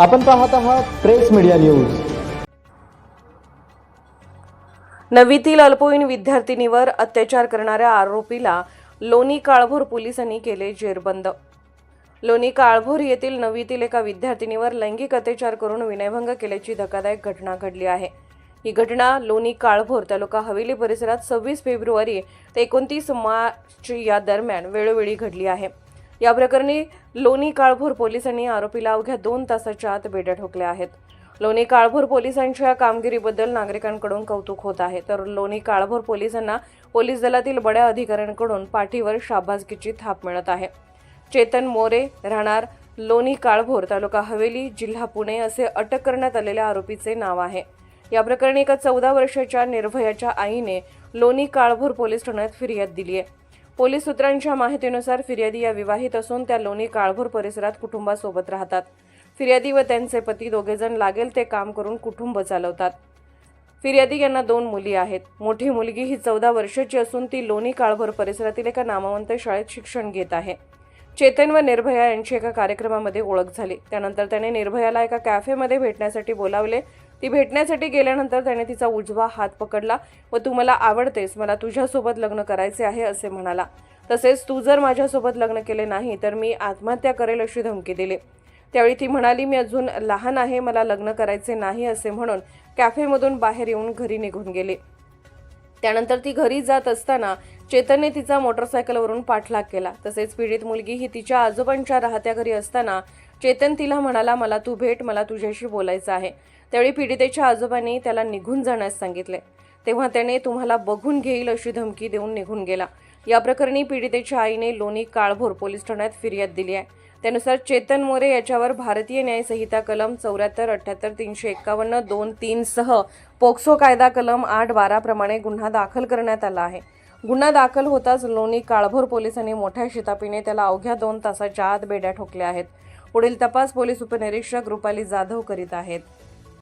आपण पाहत आहात प्रेस मीडिया न्यूज. नवीतील अल्पवयीन विद्यार्थिनीवर अत्याचार करणाऱ्या आरोपीला लोणी काळभोर पोलिसांनी केले जेरबंद. लोणी काळभोर येथील नवीतील एका विद्यार्थिनीवर लैंगिक अत्याचार करून विनयभंग केल्याची धक्कादायक घटना घडली आहे. ही घटना लोणी काळभोर तालुका हवेली परिसरात सव्वीस फेब्रुवारी ते एकोणतीस मार्च या दरम्यान वेळोवेळी घडली आहे. या प्रकरणी लोणी काळभोर पोलिसांनी आरोपीला अवघ्या दोन तासाच्या आत बेड्या ठोकल्या आहेत. लोणी काळभोर पोलिसांच्या कामगिरीबद्दल नागरिकांकडून कौतुक होत आहे. तर लोणी काळभोर पोलिसांना पोलीस दलातील बड्या अधिकाऱ्यांकडून पाठीवर शाबासकीची थाप मिळत आहे. चेतन मोरे राहणार लोणी काळभोर तालुका हवेली जिल्हा पुणे असे अटक करण्यात आलेल्या आरोपीचे नाव आहे. या प्रकरणी एका चौदा वर्षाच्या निर्भयाच्या आईने लोणी काळभोर पोलीस ठाण्यात फिर्याद दिली आहे. पोलीस सूत्रांच्या माहितीनुसार फिर्यादी या विवाहित असून त्या लोणी काळभोर परिसरात कुटुंबासोबत राहतात. फिर्यादी व त्यांचे पती दोघेजण लागेल ते काम करून कुटुंब चालवतात. फिर्यादी यांना दोन मुली आहेत. मोठी मुलगी ही चौदा वर्षाची असून ती लोणी काळभोर परिसरातील एका नामवंत शाळेत शिक्षण घेत आहे. चेतन व निर्भया यांची एका कार्यक्रमामध्ये ओळख झाली. त्यानंतर त्याने निर्भयाला एका कॅफेमध्ये भेटण्यासाठी बोलावले. ती भेटण्यासाठी गेल्यानंतर त्याने तिचा उजवा हात पकडला. व तू मला आवडतेस. मला तुझ्यासोबत लग्न करायचे आहे असे म्हणाला. तसेच तू जर माझ्यासोबत लग्न केले नाही तर मी आत्महत्या करेल अशी धमकी दिली. त्यावेळी ती म्हणाली मी अजून लहान आहे. मला लग्न करायचे नाही असे म्हणून कॅफेमधून बाहेर येऊन घरी निघून गेली. त्यानंतर ती घरी जात असताना चेतनने तिचा मोटरसायकलवरून पाठलाग केला. तसेच पीडित मुलगी ही तिच्या आजोबांच्या राहत्या घरी असताना चेतन तिला म्हणाला मला तू भेट मला तुझ्याशी बोलायचं आहे. त्यावेळी पीडितेच्या आजोबांनी त्याला निघून जाण्यास सांगितले. तेव्हा त्याने तुम्हाला बघून घेईल अशी धमकी देऊन निघून गेला. या प्रकरणी पीडितेच्या आईने लोणी काळभोर पोलीस ठाण्यात फिर्याद दिली आहे. त्यानुसार चेतन मोरे याच्यावर भारतीय न्यायसंहिता कलम चौऱ्याहत्तर अठ्याहत्तर तीनशे एकावन्न दोन तीन सह पोक्सो कायदा कलम आठ बाराप्रमाणे गुन्हा दाखल करण्यात आला आहे. गुन्हा दाखल होताच लोणी काळभोर पोलिसांनी मोठ्या शितापीने त्याला अवघ्या दोन तासाच्या आत बेड्या ठोकल्या आहेत. पुढील तपास पोलीस उपनिरीक्षक रुपाली जाधव करीत आहेत.